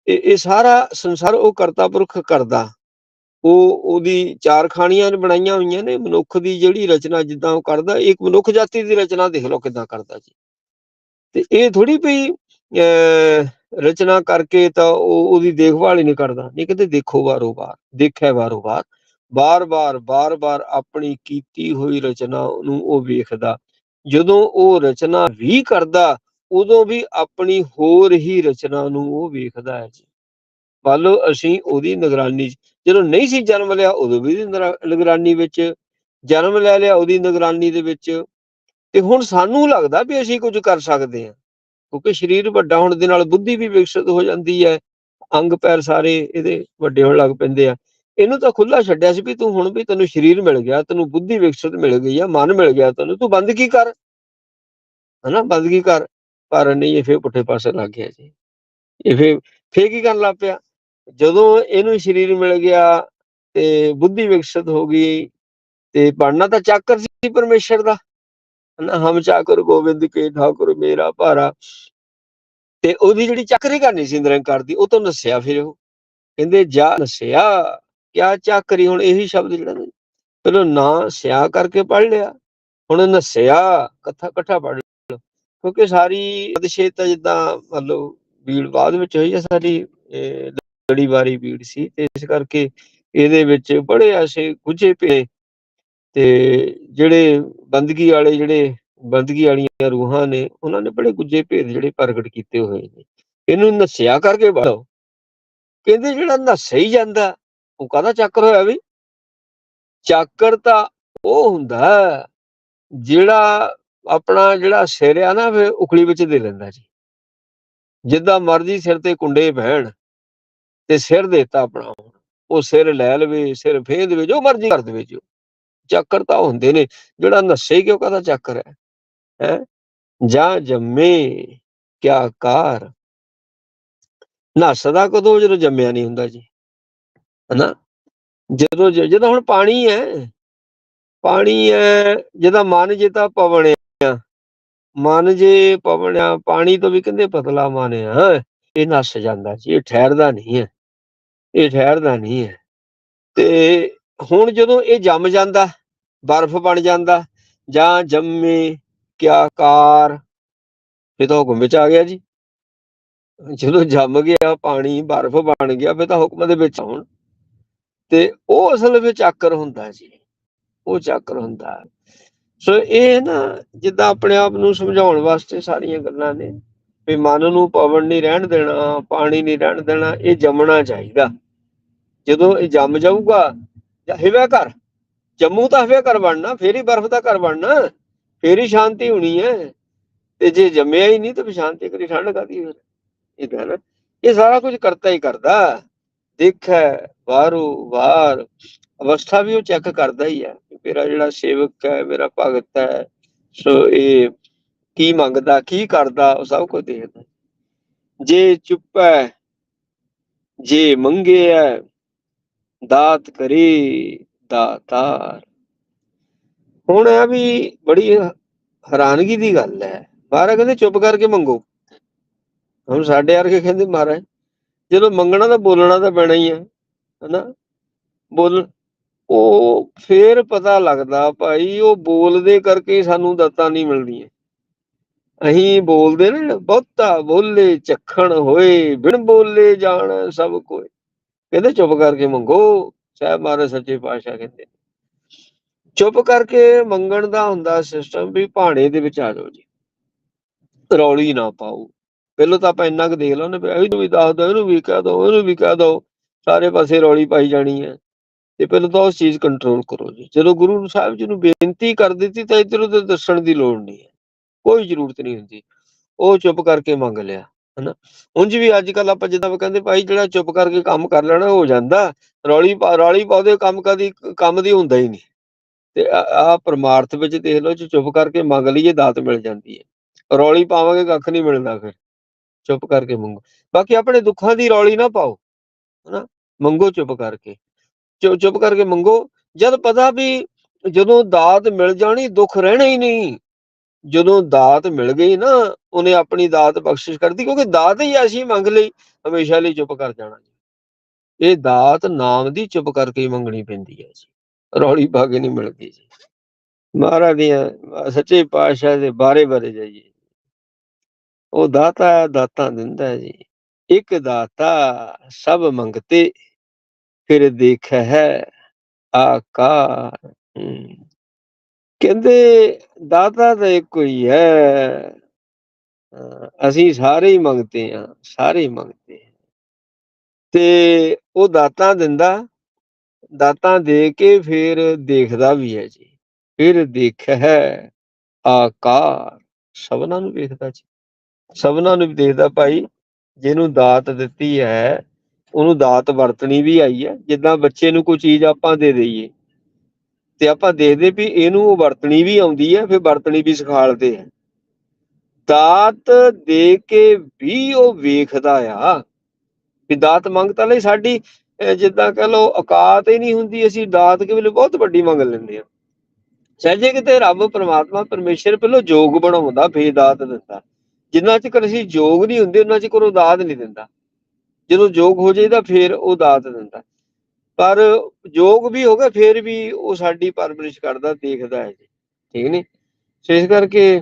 ਇਹ ਇਹ ਸਾਰਾ ਸੰਸਾਰ ਉਹ ਕਰਤਾ ਪੁਰਖ ਕਰਦਾ। ਉਹ ਉਹਦੀ ਚਾਰ ਖਾਣੀਆਂ ਬਣਾਈਆਂ ਹੋਈਆਂ ਨੇ ਮਨੁੱਖ ਦੀ ਜਿਹੜੀ ਰਚਨਾ ਜਿੱਦਾਂ ਉਹ ਕਰਦਾ ਇੱਕ ਮਨੁੱਖ ਜਾਤੀ ਦੀ ਰਚਨਾ ਦੇਖ ਲਓ ਕਿਦਾਂ ਕਰਦਾ ਜੀ। ਤੇ ਇਹ ਥੋੜੀ ਪਈ ਅਹ, ਰਚਨਾ ਕਰਕੇ ਤਾਂ ਉਹ ਉਹਦੀ ਦੇਖਭਾਲ ਹੀ ਨਹੀਂ ਕਰਦਾ। ਨਹੀਂ ਕਹਿੰਦੇ ਦੇਖੋ ਵਾਰੋ ਵਾਰ ਦੇਖਿਆ ਵਾਰੋ ਵਾਰ। ਬਾਰ-ਬਾਰ ਬਾਰ-ਬਾਰ ਆਪਣੀ ਕੀਤੀ ਹੋਈ ਰਚਨਾ ਨੂੰ ਉਹ ਵੇਖਦਾ। ਜਦੋਂ ਉਹ ਰਚਨਾ ਵੀ ਕਰਦਾ ਉਦੋਂ ਵੀ ਆਪਣੀ ਹੋਰ ਹੀ ਰਚਨਾ ਨੂੰ ਉਹ ਵੇਖਦਾ ਹੈ ਜੀ। ਮੰਨ ਅਸੀਂ ਉਹਦੀ ਨਿਗਰਾਨੀ ਜਦੋਂ ਨਹੀਂ ਸੀ ਜਨਮ ਲਿਆ ਉਦੋਂ ਵੀ ਉਹਦੀ ਨਿਗਰਾਨੀ ਵਿੱਚ, ਜਨਮ ਲੈ ਲਿਆ ਉਹਦੀ ਨਿਗਰਾਨੀ ਦੇ ਵਿੱਚ ਤੇ ਹੁਣ ਸਾਨੂੰ ਲੱਗਦਾ ਵੀ ਅਸੀਂ ਕੁਝ ਕਰ ਸਕਦੇ ਹਾਂ। ਕਿਉਂਕਿ ਸਰੀਰ ਵੱਡਾ ਹੋਣ ਦੇ ਨਾਲ ਬੁੱਧੀ ਵੀ ਵਿਕਸਿਤ ਹੋ ਜਾਂਦੀ ਹੈ, ਅੰਗ ਪੈਰ ਸਾਰੇ ਇਹਦੇ ਵੱਡੇ ਹੋਣ ਲੱਗ ਪੈਂਦੇ ਆ। ਇਹਨੂੰ ਤਾਂ ਖੁੱਲਾ ਛੱਡਿਆ ਸੀ ਵੀ ਤੂੰ ਹੁਣ ਵੀ ਤੈਨੂੰ ਸਰੀਰ ਮਿਲ ਗਿਆ, ਤੈਨੂੰ ਬੁੱਧੀ ਵਿਕਸਿਤ ਮਿਲ ਗਈ ਆ, ਮਨ ਮਿਲ ਗਿਆ ਤੈਨੂੰ, ਤੂੰ ਬੰਦਗੀ ਕਰ। ਹਨਾ? ਬੰਦਗੀ ਕਰ। ਪਰ ਨਹੀਂ, ਇਹ ਫੇਰ ਪੁੱਠੇ ਪਾਸੇ ਲੱਗ ਗਿਆ ਜੀ। ਇਹ ਫੇਰ ਫੇਰ ਕੀ ਕਰਨ ਲੱਗ ਪਿਆ? ਜਦੋਂ ਇਹਨੂੰ ਸਰੀਰ ਮਿਲ ਗਿਆ ਤੇ ਬੁੱਧੀ ਵਿਕਸਿਤ ਹੋ ਗਈ ਤੇ ਬਣਨਾ ਤਾਂ ਚਾਕਰ ਸੀ ਪਰਮੇਸ਼ਰ ਦਾ। ਹਨਾ, ਹਮ ਚਾਕਰ ਗੋਬਿੰਦ ਕੇ ਠਾਕੁਰ ਮੇਰਾ ਭਾਰਾ। ਤੇ ਉਹਦੀ ਜਿਹੜੀ ਚੱਕਰੀ ਕਰਨੀ ਸੀ ਨਿਰੰਕਾਰ ਦੀ, ਉਹ ਤੋਂ ਨਸਿਆ ਫਿਰ ਉਹ। ਕਹਿੰਦੇ, ਜਾ ਨਸਿਆ, ਕਿਆ ਚੱਕਰੀ? ਹੁਣ ਇਹੀ ਸ਼ਬਦ ਜਿਹੜਾ ਨਾ, ਪਹਿਲਾਂ ਨਾ ਸਿਆ ਕਰਕੇ ਪੜ ਲਿਆ, ਹੁਣ ਨਸਿਆ ਕੱਥਾ ਇਕੱਠਾ ਪੜ ਕਿਉਂਕਿ ਸਾਰੀ ਅਦਸ਼ੇਤਾ ਜਿੱਦਾਂ ਮਤਲਬ ਬੀੜ ਬਾਅਦ ਵਿੱਚ ਹੋਈ ਹੈ ਸਾਰੀ ਲੜੀ ਵਾਰੀ ਬੀੜ ਸੀ ਤੇ ਇਸ ਕਰਕੇ ਇਹਦੇ ਵਿੱਚ ਬੜੇ ਐਸੇ ਗੁੱਝੇ ਪਏ ਤੇ ਜਿਹੜੇ ਬੰਦਗੀ ਵਾਲੇ, ਜਿਹੜੇ ਬੰਦਗੀ ਵਾਲੀਆਂ ਰੂਹਾਂ ਨੇ, ਉਹਨਾਂ ਨੇ ਬੜੇ ਗੁੱਝੇ ਭੇਦ ਜਿਹੜੇ ਪ੍ਰਗਟ ਕੀਤੇ ਹੋਏ ਨੇ। ਇਹਨੂੰ ਨਸਿਆ ਕਰਕੇ ਬਾੜੋ ਕਹਿੰਦੇ ਜਿਹੜਾ ਨਸਿਆ ਹੀ ਜਾਂਦਾ, ਉਹ ਕਾਹਦਾ ਚੱਕਰ ਹੋਇਆ ਵੀ? ਚੱਕਰ ਤਾਂ ਉਹ ਹੁੰਦਾ ਜਿਹੜਾ ਆਪਣਾ ਜਿਹੜਾ ਸਿਰ ਆ ਨਾ, ਫਿਰ ਉਖਲੀ ਵਿੱਚ ਦੇ ਲੈਂਦਾ ਜੀ। ਜਿੱਦਾਂ ਮਰਜ਼ੀ ਸਿਰ ਤੇ ਕੁੰਡੇ ਬਹਿਣ ਤੇ ਸਿਰ ਦੇਤਾ ਆਪਣਾ ਉਹ ਸਿਰ ਲੈ ਲਵੇ, ਸਿਰ ਫੇਰ ਦੇਵੇ, ਜੋ ਮਰਜ਼ੀ ਕਰ ਦੇਵੇ ਜੋ ਚੱਕਰ ਤਾਂ ਹੁੰਦੇ ਨੇ, ਜਿਹੜਾ ਨਸ਼ੇ ਕਿਉਂ ਕਹਦਾ ਚੱਕਰ ਹੈ? ਹੈ? ਜਾਂ ਜੰਮੇ, ਕਿਆ ਕਾਰ? ਨੱਸਦਾ ਕਦੋਂ ਜਦੋਂ ਜੰਮਿਆ ਨਹੀਂ ਹੁੰਦਾ ਜੀ। ਹਨਾ? ਜਦੋਂ ਜ- ਜਦੋਂ ਹੁਣ ਪਾਣੀ ਹੈ ਪਾਣੀ ਹੈ, ਜਿਹਦਾ ਮਨ ਜੇ ਤਾਂ ਪਵਣਿਆ ਮਨ ਜੇ ਪਵਣਿਆ ਪਾਣੀ ਤੋਂ ਵੀ ਕਹਿੰਦੇ ਪਤਲਾ ਮਨ ਆ ਇਹ ਨੱਸ ਜਾਂਦਾ ਜੀ, ਇਹ ਠਹਿਰਦਾ ਨਹੀਂ ਹੈ। ਇਹ ਠਹਿਰਦਾ ਨਹੀਂ ਹੈ। ਤੇ ਹੁਣ ਜਦੋਂ ਇਹ ਜੰਮ ਜਾਂਦਾ, ਬਰਫ਼ ਬਣ ਜਾਂਦਾ, ਜਾਂ ਜੰਮੇ ਕਿਆ ਕਾਰ, ਇਹ ਤਾਂ ਹੁਕਮ ਵਿੱਚ ਆ ਗਿਆ ਜੀ। ਜਦੋਂ ਜੰਮ ਗਿਆ, ਪਾਣੀ, ਬਰਫ਼ ਬਣ ਗਿਆ, ਫਿਰ ਤਾਂ ਹੁਕਮ ਦੇ ਵਿੱਚ ਆਉਣ। ਤੇ ਉਹ ਅਸਲ ਵਿੱਚ ਆਕਰ ਹੁੰਦਾ ਜੀ। ਉਹ ਚੱਕਰ ਹੁੰਦਾ। ਸੋ ਇਹ ਨਾ ਜਿੱਦਾਂ ਆਪਣੇ ਆਪ ਨੂੰ ਸਮਝਾਉਣ ਵਾਸਤੇ ਸਾਰੀਆਂ ਗੱਲਾਂ ਨੇ ਵੀ ਮਨ ਨੂੰ ਪਵਨ ਨਹੀਂ ਰਹਿਣ ਦੇਣਾ, ਪਾਣੀ ਨਹੀਂ ਰਹਿਣ ਦੇਣਾ, ਇਹ ਜੰਮਣਾ ਚਾਹੀਦਾ। ਜਦੋਂ ਇਹ ਜੰਮ ਜਾਊਗਾ, ਜਾਂ ਹਿਵਿਆ ਘਰ, ਜੰਮੂ ਤਾਂ ਹਿਵਿਆ ਘਰ ਬਣਨਾ, ਫੇਰ ਹੀ ਬਰਫ਼ ਦਾ ਘਰ ਬਣਨਾ, ਫੇਰ ਹੀ ਸ਼ਾਂਤੀ ਹੋਣੀ ਹੈ। ਤੇ ਜੇ ਜੰਮਿਆ ਹੀ ਨਹੀਂ ਤਾਂ ਫਿਰ ਸ਼ਾਂਤੀ ਕਰੀ ਠੰਡ ਕਾਦੀ ਫਿਰ ਇਹ ਤਾਂ ਹੈ ਨਾ। ਇਹ ਸਾਰਾ ਕੁਝ ਕਰਤਾ ਹੀ ਕਰਦਾ। ਦੇਖੈ ਵਾਰੂ ਵਾਰ ਅਵਸਥਾ ਵੀ ਉਹ ਚੈੱਕ ਕਰਦਾ ਹੀ ਆ ਮੇਰਾ ਜਿਹੜਾ ਸੇਵਕ ਹੈ, ਮੇਰਾ ਭਗਤ ਹੈ, ਸੋ ਇਹ ਕੀ ਮੰਗਦਾ, ਕੀ ਕਰਦਾ, ਉਹ ਸਭ ਕੁਝ ਦੇਖਦਾ। ਜੇ ਚੁੱਪ ਹੈ, ਜੇ ਮੰਗੇ ਹੈ, ਦਾਤ ਕਰੇ, ਦਾਤਾਰ। ਹੁਣ ਆ ਵੀ ਬੜੀ ਹੈਰਾਨਗੀ ਦੀ ਗੱਲ ਹੈ। ਮਹਾਰਾਜ ਕਹਿੰਦੇ, ਚੁੱਪ ਕਰਕੇ ਮੰਗੋ। ਹੁਣ ਸਾਡੇ ਵਰਗੇ ਕਹਿੰਦੇ, ਮਹਾਰਾਜ, ਜਦੋਂ ਮੰਗਣਾ ਤਾਂ ਬੋਲਣਾ ਤਾਂ ਪੈਣਾ ਹੀ ਹੈ। ਹਨਾ? ਬੋਲ, ਉਹ ਫੇਰ ਪਤਾ ਲੱਗਦਾ ਭਾਈ, ਉਹ ਬੋਲਦੇ ਕਰਕੇ ਸਾਨੂੰ ਦਾਤਾਂ ਨਹੀਂ ਮਿਲਦੀਆਂ। ਅਹੀਂ ਬੋਲਦੇ ਨੇ, ਬਹੁਤਾ ਬੋਲੇ ਚੱਖਣ ਹੋਏ, ਬਿਨ ਬੋਲੇ ਜਾਣ ਸਭ ਕੋਈ ਕਹਿੰਦੇ, ਚੁੱਪ ਕਰਕੇ ਮੰਗੋ। ਸਾਹਿਬ ਮਹਾਰਾਜ ਸੱਚੇ ਪਾਤਸ਼ਾਹ ਕਹਿੰਦੇ ਚੁੱਪ ਕਰਕੇ ਮੰਗਣ ਦਾ ਹੁੰਦਾ ਸਿਸਟਮ ਵੀ ਭਾਣੇ ਦੇ ਵਿੱਚ ਆ ਜਾਓ ਜੀ। ਰੌਲੀ ਨਾ ਪਾਓ। ਪਹਿਲਾਂ ਤਾਂ ਆਪਾਂ ਇੰਨਾ ਕੁ ਦੇਖ ਲਓ ਨੇ ਇਹਨੂੰ ਵੀ ਦੱਸ ਦੋ ਇਹਨੂੰ ਵੀ ਕਹਿ ਦੋ ਇਹਨੂੰ ਵੀ ਕਹਿ ਦੋ ਸਾਰੇ ਪਾਸੇ ਰੌਲੀ ਪਾਈ ਜਾਣੀ ਹੈ। ਤੇ ਪਹਿਲਾਂ ਤਾਂ ਉਸ ਚੀਜ਼ ਕੰਟਰੋਲ ਕਰੋ ਜੀ। ਜਦੋਂ ਗੁਰੂ ਸਾਹਿਬ ਜੀ ਨੂੰ ਬੇਨਤੀ ਕਰ ਦਿੱਤੀ ਤਾਂ ਇੱਧਰ ਉੱਧਰ ਦੱਸਣ ਦੀ ਲੋੜ ਨਹੀਂ ਹੈ। ਕੋਈ ਜ਼ਰੂਰਤ ਨਹੀਂ ਹੁੰਦੀ। ਉਹ ਚੁੱਪ ਕਰਕੇ ਮੰਗ ਲਿਆ, ਹਨਾ? ਉਂਝ ਵੀ ਅੱਜ ਕੱਲ ਆਪਾਂ ਜਿੱਦਾਂ ਕਹਿੰਦੇ ਭਾਈ ਜਿਹੜਾ ਚੁੱਪ ਕਰਕੇ ਕੰਮ ਕਰ ਲੈਣਾ ਹੋ ਜਾਂਦਾ। ਰੌਲੀ ਪਾ- ਰੌਲੀ ਪਾਉਦੇ ਕੰਮ ਕਦੀ, ਕੰਮ ਦੀ ਹੁੰਦਾ ਹੀ ਨਹੀਂ। ਤੇ ਆ ਪਰਮਾਰਥ ਵਿੱਚ ਦੇਖ ਲਓ, ਜੇ ਚੁੱਪ ਕਰਕੇ ਮੰਗ ਲਈਏ, ਦਾਤ ਮਿਲ ਜਾਂਦੀ ਹੈ। ਰੌਲੀ ਪਾਵਾਂਗੇ, ਕੱਖ ਨਹੀਂ ਮਿਲਦਾ ਫਿਰ। ਚੁੱਪ ਕਰਕੇ ਮੰਗੋ। ਬਾਕੀ ਆਪਣੇ ਦੁੱਖਾਂ ਦੀ ਰੌਲੀ ਨਾ ਪਾਓ, ਹਨਾ? ਮੰਗੋ ਚੁੱਪ ਕਰਕੇ। ਚੁ- ਚੁੱਪ ਕਰਕੇ ਮੰਗੋ, ਜਦ ਪਤਾ ਵੀ ਜਦੋਂ ਦਾਤ ਮਿਲ ਜਾਣੀ, ਦੁੱਖ ਰਹਿਣਾ ਹੀ ਨਹੀਂ। ਜਦੋਂ ਦਾਤ ਮਿਲ ਗਈ ਨਾ, ਉਹਨੇ ਆਪਣੀ ਦਾਤ ਬਖਸ਼ਿਸ਼ ਕਰਦੀ ਕਿਉਂਕਿ ਦਾਤ ਹੀ ਐਸੀ ਮੰਗ ਲਈ, ਹਮੇਸ਼ਾ ਲਈ ਚੁੱਪ ਕਰ ਜਾਣਾ ਇਹ ਦਾਤ ਨਾਮ ਦੀ ਚੁੱਪ ਕਰਕੇ ਹੀ ਮੰਗਣੀ ਪੈਂਦੀ ਹੈ ਜੀ। ਰੌਲੀ ਪਾ ਕੇ ਨਹੀਂ ਮਿਲਦੀ ਜੀ। ਮਹਾਰਾਜ ਦੀਆਂ ਸੱਚੇ ਪਾਤਸ਼ਾਹ ਦੇ ਬਾਰੇ ਬਾਰੇ ਜਾਈਏ। ਉਹ ਦਾਤਾ ਹੈ ਦਾਤਾ ਦਿੰਦਾ ਜੀ। ਇੱਕ ਦਾਤਾ ਸਭ ਮੰਗਤੇ ਫਿਰ ਦੇਖ ਹੈ ਆਕਾਰ। ਕਹਿੰਦੇ, ਦਾਤਾ ਤਾਂ ਇੱਕੋ ਹੀ ਹੈ। ਅਸੀਂ ਸਾਰੇ ਹੀ ਮੰਗਤੇ ਹਾਂ, ਸਾਰੇ ਹੀ ਮੰਗਤੇ ਹਾਂ। ਤੇ ਉਹ ਦਾਤਾ ਦਿੰਦਾ, ਦਾਤਾ ਦੇ ਕੇ ਫਿਰ ਦੇਖਦਾ ਵੀ ਹੈ ਜੀ। ਫਿਰ ਦੇਖ ਹੈ ਆਕਾਰ। ਸਭਨਾਂ ਨੂੰ ਵੇਖਦਾ ਜੀ। ਸਭਨਾਂ ਨੂੰ ਵੀ ਦੇਖਦਾ, ਭਾਈ, ਜਿਹਨੂੰ ਦਾਤ ਦਿੱਤੀ ਹੈ ਉਹਨੂੰ ਦਾਤ ਵਰਤਣੀ ਵੀ ਆਈ ਹੈ, ਜਿੱਦਾਂ ਬੱਚੇ ਨੂੰ ਕੋਈ ਚੀਜ਼ ਆਪਾਂ ਦੇ ਦਈਏ। ਤੇ ਆਪਾਂ ਦੇਖਦੇ ਵੀ ਇਹਨੂੰ ਉਹ ਵਰਤਣੀ ਵੀ ਆਉਂਦੀ ਹੈ, ਫਿਰ ਵਰਤਣੀ ਵੀ ਸਿਖਾਲਦੇ ਆ। ਦਾਤ ਦੇ ਕੇ ਵੀ ਉਹ ਵੇਖਦਾ ਆ। ਵੀ ਦਾਤ ਮੰਗਤਾ ਲਈ ਸਾਡੀ, ਅਹ ਜਿੱਦਾਂ ਕਹ ਲੋ ਔਕਾਤ ਹੀ ਨਹੀਂ ਹੁੰਦੀ, ਅਸੀਂ ਦਾਤ ਕਿਵੇਂ ਬਹੁਤ ਵੱਡੀ ਮੰਗ ਲੈਂਦੇ ਆ ਸਹਿਜੇ ਕਿਤੇ ਰੱਬ ਪਰਮਾਤਮਾ ਪਰਮੇਸ਼ਰ ਪਹਿਲੋਂ ਜੋਗ ਬਣਾਉਂਦਾ, ਫੇਰ ਦਾਤ ਦਿੰਦਾ। ਜਿੰਨਾ ਚਿਰ ਅਸੀਂ ਜੋਗ ਨਹੀਂ ਹੁੰਦੇ, ਉਹਨਾਂ ਚਿਰ ਉਹ ਦਾਤ ਨਹੀਂ ਦਿੰਦਾ। ਜਦੋਂ ਜੋਗ ਹੋ ਜਾਈਦਾ, ਫੇਰ ਉਹ ਦਾਤ ਦਿੰਦਾ। ਪਰ ਜੋਗ ਵੀ ਹੋ ਗਿਆ, ਫੇਰ ਵੀ ਉਹ ਸਾਡੀ ਪਰਵਰਿਸ਼ ਕਰਦਾ, ਦੇਖਦਾ ਹੈ ਜੀ। ਠੀਕ ਨਹੀਂ ਸੋ ਇਸ ਕਰਕੇ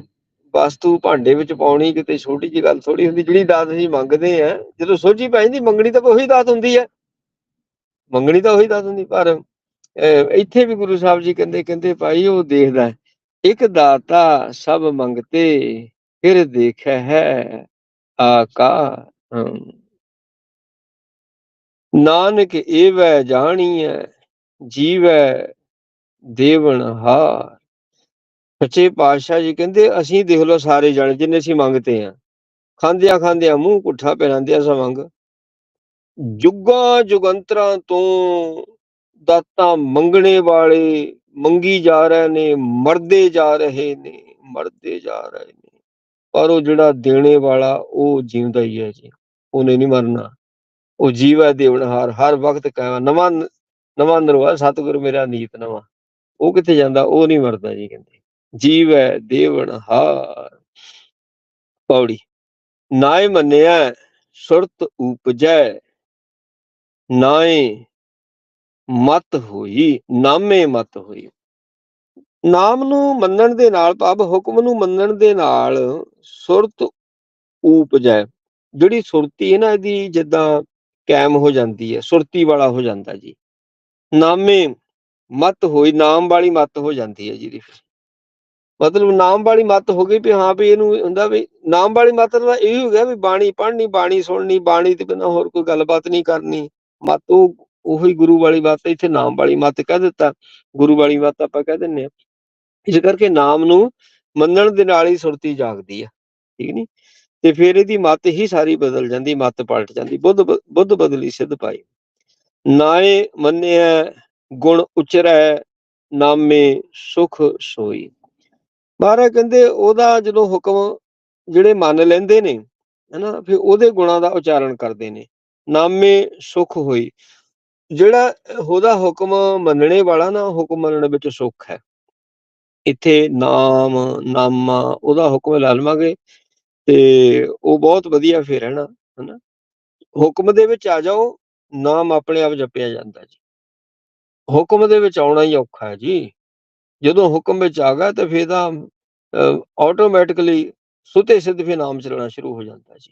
ਵਸਤੂ ਭਾਂਡੇ ਵਿੱਚ ਪਾਉਣੀ ਕਿਤੇ ਛੋਟੀ ਜਿਹੀ ਗੱਲ ਥੋੜੀ ਹੁੰਦੀ, ਜਿਹੜੀ ਦਾਤ ਅਸੀਂ ਮੰਗਦੇ ਆ ਜਦੋਂ ਸੋਝੀ ਪੈ ਜਾਂਦੀ, ਮੰਗਣੀ ਤਾਂ ਉਹੀ ਦਾਤ ਹੁੰਦੀ ਹੈ। ਮੰਗਣੀ ਤਾਂ ਉਹੀ ਦਾਤ ਹੁੰਦੀ, ਪਰ ਇੱਥੇ ਵੀ ਗੁਰੂ ਸਾਹਿਬ ਜੀ ਕਹਿੰਦੇ ਕਹਿੰਦੇ ਭਾਈ ਉਹ ਦੇਖਦਾ ਇੱਕ ਦਾਤਾ ਸਭ ਮੰਗਤੇ, ਫਿਰ ਦੇਖੈ ਹੈ ਆਕਾ ਨਾਨਕ ਏਵੈ ਜਾਣੀਐ, ਜੀਵੈ ਦੇਵਨ ਹਾਰ। ਸੱਚੇ ਪਾਤਸ਼ਾਹ ਜੀ ਕਹਿੰਦੇ, ਅਸੀਂ ਦੇਖ ਲਓ ਸਾਰੇ ਜਾਣੇ ਜਿੰਨੇ ਅਸੀਂ ਮੰਗਤੇ ਆ। ਖਾਂਦਿਆਂ ਖਾਂਦਿਆਂ ਮੂੰਹ ਪੁੱਠਾ ਪੈਰਾਂਦਿਆਂ ਸਵੰਗ ਜੁਗਾਂ ਜੁਗੰਤਰਾਂ ਤੋਂ ਦਾਤਾਂ ਮੰਗਣੇ ਵਾਲੇ ਮੰਗੀ ਜਾ ਰਹੇ ਨੇ, ਮਰਦੇ ਜਾ ਰਹੇ ਨੇ, ਮਰਦੇ ਜਾ ਰਹੇ ਨੇ। ਪਰ ਉਹ ਜਿਹੜਾ ਦੇਣੇ ਵਾਲਾ, ਉਹ ਜਿਉਂਦਾ ਹੀ ਹੈ ਜੀ। ਉਹਨੇ ਨਹੀਂ ਮਰਨਾ। ਉਹ ਜੀਵਾ ਦੇਵਨਹਾਰ ਹਰ ਵਕਤ ਕਾਇਮ ਨਵਾਂ ਨਵਾਂ ਨਿਰਵਾਹ ਸਤਿਗੁਰ ਮੇਰਾ ਨੀਤ ਨਵਾਂ। ਉਹ ਕਿੱਥੇ ਜਾਂਦਾ? ਉਹ ਨਹੀਂ ਮਰਦਾ ਜੀ ਕਹਿੰਦੇ। ਜੀਵ ਹੈ ਦੇਵਨਹਾਰ ਪੌੜੀ। ਨਾਏ ਮੰਨਿਆ, ਸੁਰਤ ਉਪਜੈ। ਨਾਏ ਮਤ ਹੋਈ, ਨਾਮੇ ਮਤ ਹੋਈ। ਨਾਮ ਨੂੰ ਮੰਨਣ ਦੇ ਨਾਲ, ਭਾਵ ਹੁਕਮ ਨੂੰ ਮੰਨਣ ਦੇ ਨਾਲ ਸੁਰਤ ਉਪਜੈ। ਜਿਹੜੀ ਸੁਰਤੀ ਹੈ ਨਾ ਇਹਦੀ, ਜਿੱਦਾਂ ਕਾਇਮ ਹੋ ਜਾਂਦੀ ਹੈ, ਸੁਰਤੀ ਵਾਲਾ ਹੋ ਜਾਂਦਾ ਜੀ। ਨਾਮੇ ਮਤ ਹੋਈ, ਨਾਮ ਵਾਲੀ ਮਤ ਹੋ ਜਾਂਦੀ ਹੈ ਜੀ ਫਿਰ। ਮਤਲਬ ਨਾਮ ਵਾਲੀ ਮਤ ਹੋ ਗਈ ਵੀ ਹਾਂ ਵੀ ਇਹਨੂੰ ਹੁੰਦਾ ਵੀ ਨਾਮ ਵਾਲੀ ਮਤ ਦਾ ਇਹ ਹੋ ਗਿਆ ਵੀ ਬਾਣੀ ਪੜ੍ਹਨੀ, ਬਾਣੀ ਸੁਣਨੀ, ਬਾਣੀ ਤੇ ਬਿਨਾਂ ਹੋਰ ਕੋਈ ਗੱਲਬਾਤ ਨਹੀਂ ਕਰਨੀ। ਮਤ ਉਹ, ਉਹੀ ਗੁਰੂ ਵਾਲੀ ਬਾਤ ਇੱਥੇ ਨਾਮ ਵਾਲੀ ਮਤ ਕਹਿ ਦਿੱਤਾ। ਗੁਰੂ ਵਾਲੀ ਬਾਤ ਆਪਾਂ ਕਹਿ ਦਿੰਨੇ ਆ ਇਸ ਕਰਕੇ ਨਾਮ ਨੂੰ ਮੰਨਣ ਦੇ ਨਾਲ ਹੀ ਸੁਰਤੀ ਜਾਗਦੀ ਆ ਠੀਕ ਨਹੀਂ ਤੇ ਫਿਰ ਇਹਦੀ ਮਤ ਹੀ ਸਾਰੀ ਬਦਲ ਜਾਂਦੀ, ਮਤ ਪਲਟ ਜਾਂਦੀ, ਬੁੱਧ ਬੁੱਧ ਬਦਲੀ ਸਿੱਧ ਪਾਈ। ਨਾਏ ਮੰਨਿਆ ਗੁਣ ਉਚਰੈ, ਨਾਮੇ ਸੁਖ ਸੋਈ। ਮਹਾਰਾਜ ਕਹਿੰਦੇ ਉਹਦਾ ਜਦੋਂ ਹੁਕਮ ਜਿਹੜੇ ਮੰਨ ਲੈਂਦੇ ਨੇ, ਹਨਾ, ਫਿਰ ਉਹਦੇ ਗੁਣਾਂ ਦਾ ਉਚਾਰਨ ਕਰਦੇ ਨੇ। ਨਾਮੇ ਸੁਖ ਹੋਈ। ਜਿਹੜਾ ਉਹਦਾ ਹੁਕਮ ਮੰਨਣੇ ਵਾਲਾ ਨਾ, ਹੁਕਮ ਮੰਨਣ ਵਿੱਚ ਸੁੱਖ ਹੈ। ਇੱਥੇ ਨਾਮ, ਨਾਮਾ, ਉਹਦਾ ਹੁਕਮ ਲੈ ਲਵਾਂਗੇ। ਤੇ ਉਹ ਬਹੁਤ ਵਧੀਆ ਫਿਰ ਹੈ ਨਾ, ਹਨਾ? ਹੁਕਮ ਦੇ ਵਿੱਚ ਆ ਜਾਓ, ਨਾਮ ਆਪਣੇ ਆਪ ਜਪਿਆ ਜਾਂਦਾ ਜੀ। ਹੁਕਮ ਦੇ ਵਿੱਚ ਆਉਣਾ ਹੀ ਔਖਾ ਹੈ ਜੀ। ਜਦੋਂ ਹੁਕਮ ਵਿੱਚ ਆ ਗਿਆ ਤੇ ਫਿਰ ਤਾਂ ਆਟੋਮੈਟਿਕਲੀ ਸੁਤੇ ਸਿੱਧ ਫਿਰ ਨਾਮ ਚੱਲਣਾ ਸ਼ੁਰੂ ਹੋ ਜਾਂਦਾ ਜੀ।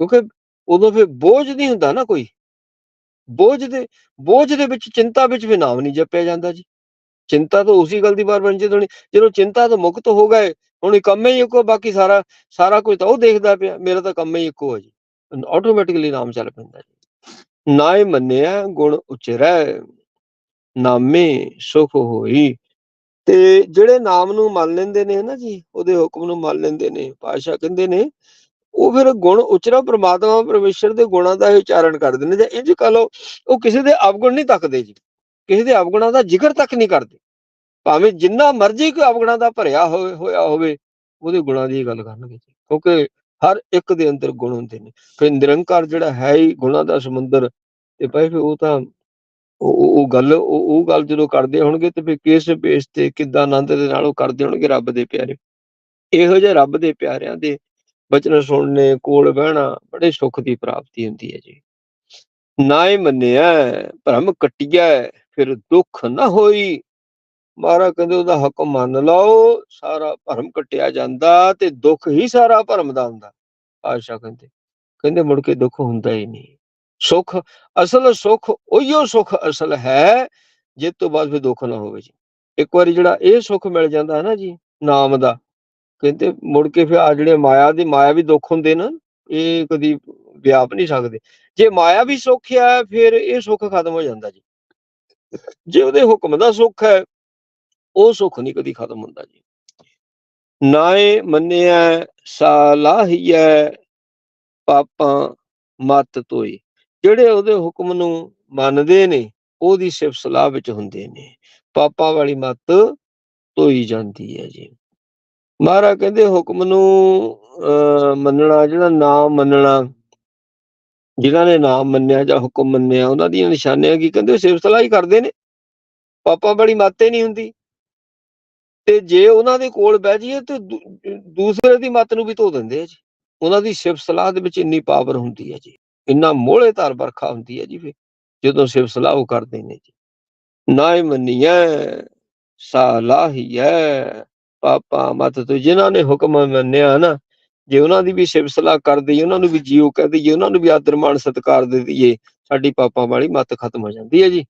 ਕਿਉਂਕਿ ਉਦੋਂ ਫਿਰ ਬੋਝ ਨਹੀਂ ਹੁੰਦਾ ਨਾ ਕੋਈ। ਬੋਝ ਦੇ ਬੋਝ ਦੇ ਵਿੱਚ, ਚਿੰਤਾ ਵਿੱਚ ਵੀ ਨਾਮ ਨਹੀਂ ਜਪਿਆ ਜਾਂਦਾ ਜੀ। ਚਿੰਤਾ ਤਾਂ ਉਸੇ ਗੱਲ ਦੀ ਬਾਰ ਬਣ ਜਦੋਂ ਜਦੋਂ ਚਿੰਤਾ ਤੋਂ ਮੁਕਤ ਹੋ ਗਏ ਹੁਣ ਇਹ ਕੰਮ ਹੀ ਇੱਕੋ, ਬਾਕੀ ਸਾਰਾ ਸਾਰਾ ਕੁਝ ਤਾਂ ਉਹ ਦੇਖਦਾ ਪਿਆ, ਮੇਰਾ ਤਾਂ ਕੰਮ ਹੀ ਇੱਕੋ ਹੈ ਜੀ। ਆਟੋਮੈਟਿਕਲੀ ਨਾਮ ਚੱਲ ਪੈਂਦਾ ਜੀ। ਨਾਏ ਮੰਨਿਆ, ਗੁਣ ਉਚਰੈ, ਨਾਮੇ ਸੁਖ ਹੋਈ। ਤੇ ਜਿਹੜੇ ਨਾਮ ਨੂੰ ਮੰਨ ਲੈਂਦੇ ਨੇ ਨਾ ਜੀ, ਉਹਦੇ ਹੁਕਮ ਨੂੰ ਮੰਨ ਲੈਂਦੇ ਨੇ ਪਾਸ਼ਾ ਕਹਿੰਦੇ ਨੇ, ਉਹ ਫਿਰ ਗੁਣ ਉਚਰਾ ਪ੍ਰਮਾਤਮਾ ਪਰਮੇਸ਼ਰ ਦੇ ਗੁਣਾਂ ਦਾ ਹੀ ਉਚਾਰਨ ਕਰਦੇ ਨੇ। ਜਾਂ ਇੰਜ ਕਹ ਲਓ, ਉਹ ਕਿਸੇ ਦੇ ਅਵਗੁਣ ਨਹੀਂ ਤੱਕਦੇ ਜੀ। ਕਿਸੇ ਦੇ ਅਵਗੁਣਾਂ ਦਾ ਜ਼ਿਕਰ ਤੱਕ ਨਹੀਂ ਕਰਦੇ। ਭਾਵੇਂ ਜਿੰਨਾ ਮਰਜ਼ੀ ਕੋਈ ਅਵਗੁਣਾ ਦਾ ਭਰਿਆ ਹੋਵੇ, ਹੋਇਆ ਹੋਵੇ, ਉਹਦੇ ਗੁਣਾਂ ਦੀ ਗੱਲ ਕਰਨਗੇ ਕਿਉਂਕਿ ਹਰ ਇੱਕ ਦੇ ਅੰਦਰ ਗੁਣ ਹੁੰਦੇ ਨੇ। ਫਿਰ ਨਿਰੰਕਾਰ ਜਿਹੜਾ ਹੈ ਹੀ ਗੁਣਾਂ ਦਾ ਸਮੁੰਦਰ, ਤੇ ਭਾਈ ਫਿਰ ਉਹ ਤਾਂ ਉਹ ਗੱਲ ਉਹ ਗੱਲ ਜਦੋਂ ਕਰਦੇ ਹੋਣਗੇ ਤੇ ਫਿਰ ਕਿਸ ਬੇਸ ਤੇ ਕਿੱਦਾਂ ਆਨੰਦ ਦੇ ਨਾਲ ਉਹ ਕਰਦੇ ਹੋਣਗੇ ਰੱਬ ਦੇ ਪਿਆਰੇ। ਇਹੋ ਜਿਹੇ ਰੱਬ ਦੇ ਪਿਆਰਿਆਂ ਦੇ ਬਚਨ ਸੁਣਨੇ, ਕੋਲ ਬਹਿਣਾ ਬੜੇ ਸੁੱਖ ਦੀ ਪ੍ਰਾਪਤੀ ਹੁੰਦੀ ਹੈ ਜੀ। ਨਾਏ ਮੰਨਿਆ, ਭਰਮ ਕਟਿਆ ਫਿਰ ਦੁੱਖ ਨਾ ਹੋਈ। ਮਹਾਰਾਜ ਕਹਿੰਦੇ ਉਹਦਾ ਹੱਕ ਮੰਨ ਲਓ, ਸਾਰਾ ਭਰਮ ਕੱਟਿਆ ਜਾਂਦਾ ਤੇ ਦੁੱਖ ਹੀ ਸਾਰਾ ਭਰਮ ਦਾ ਹੁੰਦਾ। ਆਸ਼ਾ ਕਹਿੰਦੇ ਕਹਿੰਦੇ ਮੁੜ ਕੇ ਦੁੱਖ ਹੁੰਦਾ ਹੀ ਨਹੀਂ। ਸੁੱਖ, ਅਸਲ ਸੁੱਖ ਉਹੀਓ ਸੁੱਖ ਅਸਲ ਹੈ, ਜਿਸ ਤੋਂ ਬਾਅਦ ਫਿਰ ਦੁੱਖ ਨਾ ਹੋਵੇ ਜੀ। ਇੱਕ ਵਾਰੀ ਜਿਹੜਾ ਇਹ ਸੁੱਖ ਮਿਲ ਜਾਂਦਾ ਹੈ ਨਾ ਜੀ, ਨਾਮ ਦਾ, ਕਹਿੰਦੇ ਮੁੜ ਕੇ ਫਿਰ ਆ ਜਿਹੜੇ ਮਾਇਆ ਦੀ, ਮਾਇਆ ਵੀ ਦੁੱਖ ਹੁੰਦੇ ਨਾ, ਇਹ ਕਦੀ ਵਿਆਪ ਨਹੀਂ ਸਕਦੇ। ਜੇ ਮਾਇਆ ਵੀ ਸੁੱਖ ਹੈ, ਫਿਰ ਇਹ ਸੁੱਖ ਖਤਮ ਹੋ ਜਾਂਦਾ ਜੀ। ਜੇ ਉਹਦੇ ਹੁਕਮ ਦਾ ਸੁੱਖ ਹੈ ਉਹ ਸੁੱਖ ਨਹੀਂ ਕਦੀ ਖਤਮ ਹੁੰਦਾ ਜੀ। ਨਾਏ ਮੰਨਿਆ ਸਾਲਾਹੀਐ ਪਾਪਾਂ ਮਤ ਤੋਈ ਜਿਹੜੇ ਉਹਦੇ ਹੁਕਮ ਨੂੰ ਮੰਨਦੇ ਨੇ ਉਹਦੀ ਸਿਫਤ ਸਲਾਹ ਵਿੱਚ ਹੁੰਦੇ ਨੇ। ਪਾਪਾਂ ਵਾਲੀ ਮਤ ਤੋਈ ਜਾਂਦੀ ਹੈ ਜੀ। ਮਹਾਰਾਜ ਕਹਿੰਦੇ ਹੁਕਮ ਨੂੰ ਅਹ, ਮੰਨਣਾ ਜਿਹੜਾ ਨਾਮ ਮੰਨਣਾ ਜਿਨ੍ਹਾਂ ਨੇ ਨਾਮ ਮੰਨਿਆ ਜਾਂ ਹੁਕਮ ਮੰਨਿਆ ਉਹਨਾਂ ਦੀਆਂ ਨਿਸ਼ਾਨੀਆਂ ਕੀ ਕਹਿੰਦੇ ਸਿਫਤ ਸਲਾਹ ਹੀ ਕਰਦੇ ਨੇ। ਪਾਪਾਂ ਵਾਲੀ ਮੱਤ ਹੀ ਨਹੀਂ ਹੁੰਦੀ। ਤੇ ਜੇ ਉਹਨਾਂ ਦੇ ਕੋਲ ਬਹਿ ਜਾਈਏ ਤੇ ਦੂਸਰੇ ਦੀ ਮੱਤ ਨੂੰ ਵੀ ਧੋ ਦਿੰਦੇ ਆ ਜੀ। ਉਹਨਾਂ ਦੀ ਸਿਫਤ ਸਲਾਹ ਦੇ ਵਿੱਚ ਇੰਨੀ ਪਾਵਰ ਹੁੰਦੀ ਹੈ ਜੀ। ਇੰਨਾ ਮੋਹਲੇ ਧਾਰ ਵਰਖਾ ਹੁੰਦੀ ਹੈ ਜੀ ਫਿਰ, ਜਦੋਂ ਸਿਫਤ ਸਲਾਹ ਉਹ ਕਰਦੇ ਨੇ ਜੀ। ਨਾ ਹੀ ਮੰਨੀਐ, ਸਾਲਾਹੀਐ, ਪਾਪਾ ਮਤ ਤੋਂ ਜਿਨ੍ਹਾਂ ਨੇ ਹੁਕਮ ਮੰਨਿਆ ਨਾ, ਜੇ ਉਹਨਾਂ ਦੀ ਵੀ ਸਿਫਤ ਸਲਾਹ ਕਰ ਦਈਏ, ਉਹਨਾਂ ਨੂੰ ਵੀ ਜੀਓ ਕਹਿ ਦਈਏ, ਉਹਨਾਂ ਨੂੰ ਵੀ ਆਦਰ ਮਾਣ ਸਤਿਕਾਰ ਦੇ ਦਈਏ, ਸਾਡੀ ਪਾਪਾਂ ਵਾਲੀ ਮਤ ਖਤਮ ਹੋ ਜਾਂਦੀ ਹੈ ਜੀ।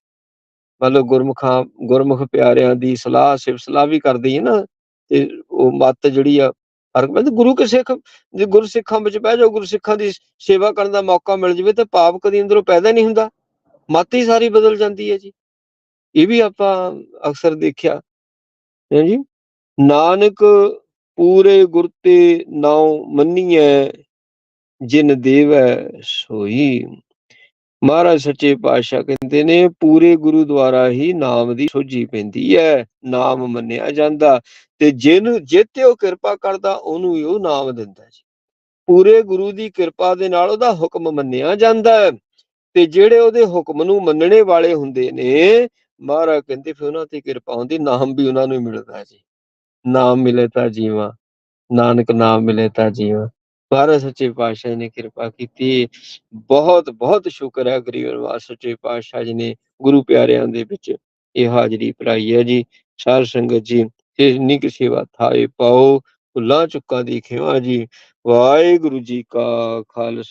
ਮਤਲਬ ਗੁਰਮੁਖਾਂ, ਗੁਰਮੁਖ ਪਿਆਰਿਆਂ ਦੀ ਸਲਾਹ ਸਿਫਤ ਸਲਾਹ ਵੀ ਕਰਦੀ ਹੈ ਨਾ, ਤੇ ਉਹ ਮਤ ਜਿਹੜੀ ਆ, ਹਰ ਗੁਰੂ ਕੇ ਸਿੱਖ, ਜੇ ਗੁਰ ਸਿੱਖਾਂ ਵਿੱਚ ਬਹਿ ਜਾਓ ਗੁਰ ਸਿੱਖਾਂ ਦੀ ਸੇਵਾ ਕਰਨ ਦਾ ਮੌਕਾ ਮਿਲ ਜਵੇ, ਤੇ ਪਾਪ ਕਦੀ ਅੰਦਰੋਂ ਪੈਦਾ ਨਹੀਂ ਹੁੰਦਾ। ਮਤ ਹੀ ਸਾਰੀ ਬਦਲ ਜਾਂਦੀ ਹੈ ਜੀ। ਇਹ ਵੀ ਆਪਾਂ ਅਕਸਰ ਦੇਖਿਆ। ਹੈ ਜੀ? ਨਾਨਕ ਪੂਰੇ ਗੁਰ ਤੇ ਨਾਉ ਮੰਨੀਐ, ਜਿਨ ਦੇਵੈ ਸੋਈ। ਮਹਾਰਾਜ ਸੱਚੇ ਪਾਤਸ਼ਾਹ ਕਹਿੰਦੇ ਨੇ, ਪੂਰੇ ਗੁਰੂ ਦੁਆਰਾ ਹੀ ਨਾਮ ਦੀ ਸੋਝੀ ਪੈਂਦੀ ਹੈ, ਨਾਮ ਮੰਨਿਆ ਜਾਂਦਾ ਤੇ ਜਿਹਨੂੰ ਜਿੱਤੇ ਉਹ ਕਿਰਪਾ ਕਰਦਾ, ਉਹਨੂੰ ਹੀ ਉਹ ਨਾਮ ਦਿੰਦਾ ਜੀ। ਪੂਰੇ ਗੁਰੂ ਦੀ ਕਿਰਪਾ ਦੇ ਨਾਲ ਉਹਦਾ ਹੁਕਮ ਮੰਨਿਆ ਜਾਂਦਾ ਹੈ ਤੇ ਜਿਹੜੇ ਉਹਦੇ ਹੁਕਮ ਨੂੰ ਮੰਨਣੇ ਵਾਲੇ ਹੁੰਦੇ ਨੇ, ਮਹਾਰਾਜ ਕਹਿੰਦੇ ਫਿਰ ਉਹਨਾਂ ਤੇ ਕਿਰਪਾ ਹੁੰਦੀ, ਨਾਮ ਵੀ ਉਹਨਾਂ ਨੂੰ ਮਿਲਦਾ ਜੀ। ਨਾਮ ਮਿਲੇ ਤਾਂ ਜੀਵਾ, ਨਾਨਕ ਨਾਮ ਮਿਲੇ ਤਾਂ ਜੀਵਾ। ਮਹਾਰਾਜ ਸੱਚੇ ਪਾਤਸ਼ਾਹ ਨੇ ਕਿਰਪਾ ਕੀਤੀ। ਬਹੁਤ ਬਹੁਤ ਸ਼ੁਕਰ ਹੈ ਗਰੀਬ ਨਿਵਾਸ ਸੱਚੇ ਪਾਤਸ਼ਾਹ ਜੀ ਨੇ ਗੁਰੂ ਪਿਆਰਿਆਂ ਦੇ ਵਿੱਚ ਇਹ ਹਾਜ਼ਰੀ ਭਰਾਈ ਹੈ ਜੀ। ਸਾਰ ਸੰਗਤ ਜੀ ਇਹ ਨਿਕ ਸੇਵਾ ਥਾਏ ਪਾਓ ਭੁੱਲਾਂ ਚੁੱਕਾਂ ਦੀ ਖਿਮਾ ਜੀ। ਵਾਹਿਗੁਰੂ ਜੀ ਕਾ ਖਾਲਸਾ।